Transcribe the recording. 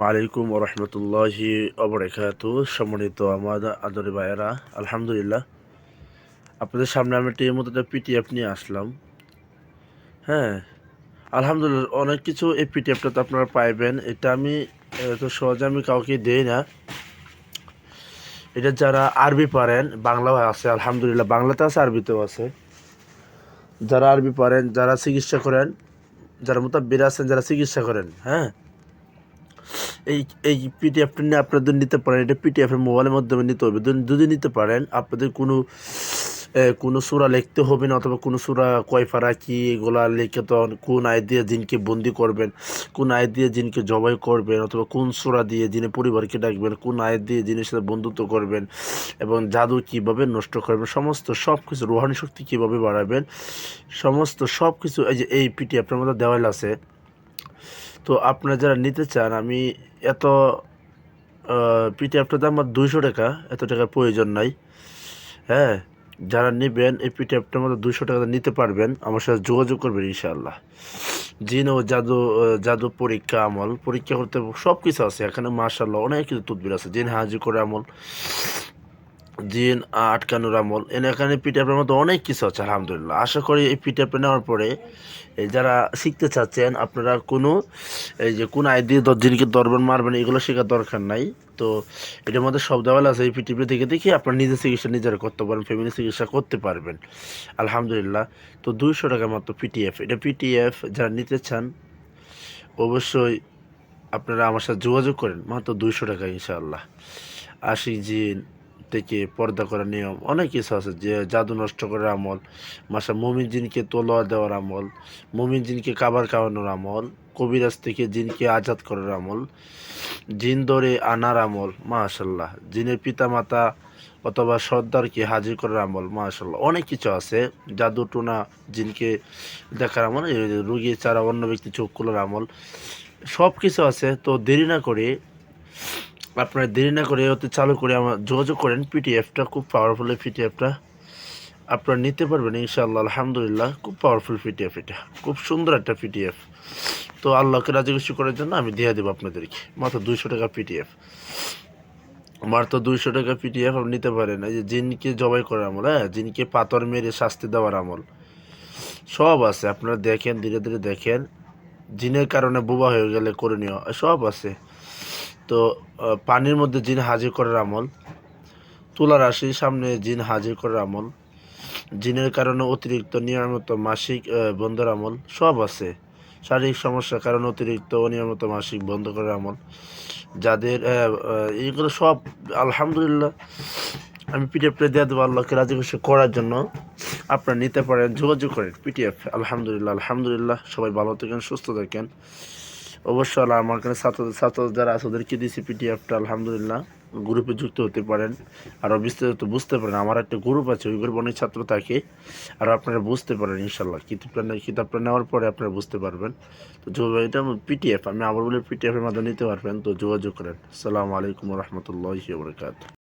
আলাইকুম রহমতুল্লাহি অবরেখাত সম্মানিত আমার আদরে ভাইয়েরা, আলহামদুলিল্লাহ। আপনাদের সামনে আমি একটি মতো একটা পিটিএফ নিয়ে আসলাম। হ্যাঁ আলহামদুলিল্লাহ, অনেক কিছু এই পিটিএফটা তো আপনারা পাইবেন। এটা আমি এত সহজে আমি কাউকে দিই না। এটা যারা আরবি পারেন বাংলাও আছে, আলহামদুলিল্লাহ, বাংলাতে আছে, আরবিতেও আছে। যারা আরবি পারেন, যারা চিকিৎসা করেন, যারা মোতাব্বির আছেন, যারা চিকিৎসা করেন হ্যাঁ এই এই পিটিএফটা নিয়ে আপনাদের নিতে পারেন, এটা পিটিএফের মোবাইলের মাধ্যমে নিতে হবে। যদি নিতে পারেন, আপনাদের কোনো কোনো সুরা লিখতে হবে না, অথবা কোনো সুরা কয়ফারা কি, এগুলা লিখে তো কোন আয় দিয়ে জিনকে বন্দি করবেন, কোন আয় দিয়ে জিনকে জবাই করবেন, অথবা কোন সুরা দিয়ে জিনে পরিবারকে ডাকবেন, কোন আয় দিয়ে জিনের সাথে বন্ধুত্ব করবেন, এবং জাদু কীভাবে নষ্ট করবেন, সমস্ত সব কিছু রোহানি শক্তি কীভাবে বাড়াবেন, সমস্ত সব কিছু এই যে এই পিটিএফটার মধ্যে দেওয়াল আছে। তো আপনারা যারা নিতে চান, আমি এত পিটিএফটার দাম আমার দুইশো টাকা, এত টাকার প্রয়োজন নাই। হ্যাঁ যারা নেবেন, এই পিটিএফটার মধ্যে দুশো টাকা নিতে পারবেন, আমার সাথে যোগাযোগ করবেন ইনশাআল্লাহ। জিন ও জাদু জাদু পরীক্ষা আমল, পরীক্ষা করতে সব কিছু আছে, এখানে মার্শাল্লাহ অনেক কিছু তদবির আছে। জিন হাজি করে আমল জিন আটকানোর আমল এনে এখানে পিটিএফের মধ্যে অনেক কিছু আছে, আলহামদুলিল্লাহ। আশা করি এই পিটিএফে নেওয়ার পরে, এই যারা শিখতে চাচ্ছেন, আপনারা কোনো, এই যে কোন আই দিয়ে জিনকে দরবার মারবেন, এগুলো শেখার দরকার নাই। তো এটার মধ্যে সব দেওয়াল আছে, এই পিটিপি থেকে দেখে আপনার নিজের চিকিৎসা নিজেরা করতে পারেন ফ্যামিলি চিকিৎসা করতে পারবেন। আলহামদুলিল্লাহ। তো দুইশো টাকা মাত্র পিটিএফ এটা পিটিএফ যারা নিতে চান, অবশ্যই আপনারা আমার সাথে যোগাযোগ করেন, মাত্র দুইশো টাকা ইনশাআল্লাহ। আশি জিন থেকে পর্দা করার নিয়ম। অনেক কিছু আছে যে জাদু নষ্ট করার আমল, মাসা মমিন জিনকে তোলোয়া দেওয়ার আমল, মমিন জিনকে কাবার খাওয়ানোর আমল, কবিরাজ থেকে জিনকে আজাদ করার আমল, জিন ধরে আনার আমল মাশাল্লাহ জিনের পিতা মাতা অথবা সর্দারকে হাজির করার আমল মাশাল্লাহ অনেক কিছু আছে, জাদু টোনা জিনকে দেখার আমল রুগী ছাড়া অন্য ব্যক্তি চোখ খোলার আমল। সব কিছু আছে, তো দেরি না করে আপনারা দেরি না করে ওতে চালু করে আমার যোগাযোগ করেন পিটিএফটা খুব পাওয়ারফুল এই পিটিএফটা আপনারা নিতে পারবেন ইনশাআল্লাহ, আলহামদুলিল্লাহ, খুব পাওয়ারফুল পিটিএফ এটা। খুব সুন্দর একটা পিটিএফ তো আল্লাহকে রাজি খুশি করার জন্য আমি দিয়ে দেবো আপনাদেরকে। মাত্র দুইশো টাকা পিটিএফ মাত্র দুইশো টাকা পিটিএফ আপনি নিতে পারেন। এই যে জিনকে জবাই করার আমল হ্যাঁ? জিনকে পাথর মেরে শাস্তি দেওয়ার আমল। সব আছে, আপনারা দেখেন, ধীরে ধীরে দেখেন। জিনের কারণে বোবা হয়ে গেলে করণীয়, সব আছে। তো পানির মধ্যে জিন হাজির করার আমল তুলা রাশির সামনে জিন হাজির করার আমল, জিনের কারণে অতিরিক্ত নিয়মিত মাসিক বন্ধের আমল, সব আছে। শারীরিক সমস্যার কারণে অতিরিক্ত অনিয়মিত মাসিক বন্ধ করার আমল, যাদের এইগুলো সব, আলহামদুলিল্লাহ, আমি পিডিএফটা দিয়ে দেবো আল্লাহকে রাজি খুশি করার জন্য। আপনারা নিতে পারেন, যোগাযোগ করেন পিটিএফ আলহামদুলিল্লাহ আলহামদুলিল্লাহ, সবাই ভালো থাকেন, সুস্থ থাকেন। অবশ্যই আল্লাহ আমার কাছে ছাত্র ছাত্র যারা আছে, ওদেরকে দিয়েছি পিটিএফটা আলহামদুলিল্লাহ। গ্রুপে যুক্ত হতে পারেন। আরও বিস্তারিত বুঝতে পারেন। আমার একটা গ্রুপ আছে, ওই গ্রুপে অনেক ছাত্র থাকে, আর আপনারা বুঝতে পারেন ইনশাল্লাহ কিতাবটা কিতাবটা নেওয়ার পরে আপনারা বুঝতে পারবেন। তো এটা পিটিএফ আমি আবার বলে পিটিএফের মাধ্যমে নিতে পারবেন। তো যোগাযোগ করেন। সালামু আলাইকুম রহমতুল্লাহ বরকাত